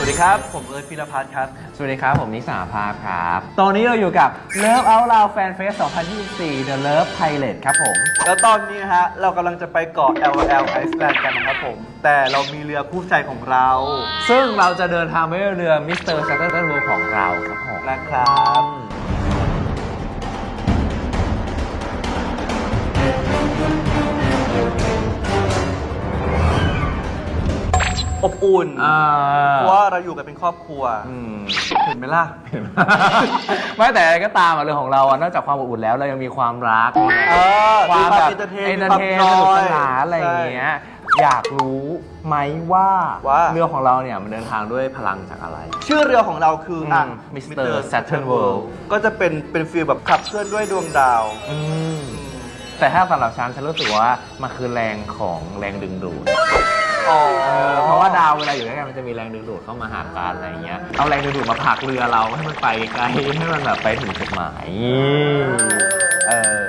วัสดีครับ ผมเอิร์ธพิรพัฒน์ครับ สวัสดีครับ ผมนิสาภาพครับ ตอนนี้เราอยู่กับ Love Out Loud Fan Fest 2024 The Love Pilot ครับผม แล้วตอนนี้นะฮะ เรากำลังจะไปเกาะ LL Iceland กันนะครับผม แต่เรามีเรือคู่ใจของเรา ซึ่งเราจะเดินทางไปด้วยเรือ Mr. Saturn World ของเราครับผมนะครับ อบอุ่นอ่าเพราะว่าเราอยู่กันเป็นครอบครัว อืมเห็นไหมล่ะไม่แต่อะไรก็ตามอะเรื่องของเราอะนอกจากความอบอุ่นแล้วเรายังมีความรักเออความแบบมี entertain เอนเตอมีร์เทนควาสมนุกจสอยนานอะไรอย่างเงี้ยอยากรู้ไหมว่าว่า เรือของเราเนี่ยมันเดินทางด้วยพลังจากอะไร ชื่อเรือของเราคืออะ อืม Mr. Saturn World ก็จะเป็นเป็นฟีลแบบขับเคลื่อนด้วยดวงดาว อืมแต่ถ้าสำหรับฉันฉันรู้สึกว่ามันคือแรงของแรงดึงดูดอ๋อเออเพราะว่าด รงดึงดูดเข้ามาหากันอะไรเงี้ย เอาแรงดึงดูดมาผลักเรือเราให้มันไปไกลให้มันแบบไปถึงจุดหมาย เออ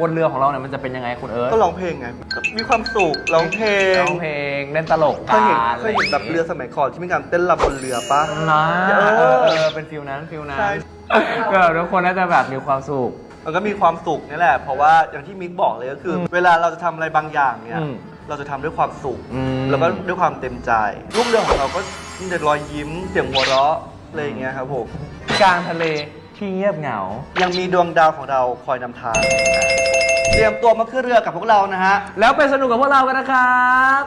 บนเรือของเราเนี่ยมันจะเป็นยังไงคุณเอิร์ธก็ร้องเพลงไงก็มีความสุขร้องเพลงร้องเพลงเล่นตลกเคยเห็นกันเคยเห็นแบบเรือสมัยก่อนที่มีการเต้นรำบนเรือปะนะเอเอออเออเป็นฟิลนั้นฟิลนั้นใช่ ก็ทุกคนน่าจะแบบมีความสุข มันก็มีความสุขนี่แหละ เพราะว่าอย่างที่มิกบอกเลยก็คืออมเวลาเราจะทำอะไรบางอย่างเนี่ย อืม เราจะทำด้วยความสุข อืม แล้วก็ด้วยความเต็มใจลูกเรือของเราก็มีแต่รอยยิ้มเสียงหัวเราะอะไรอย่างเงี้ยครับผมกลางทะเลที่เงียบเหงา ยังมีดวงดาวของเราคอยนำทางเตรียมตัวมาขึ้นเรือกับพวกเรานะฮะ แล้วไปสนุกกับพวกเรากันนะครับ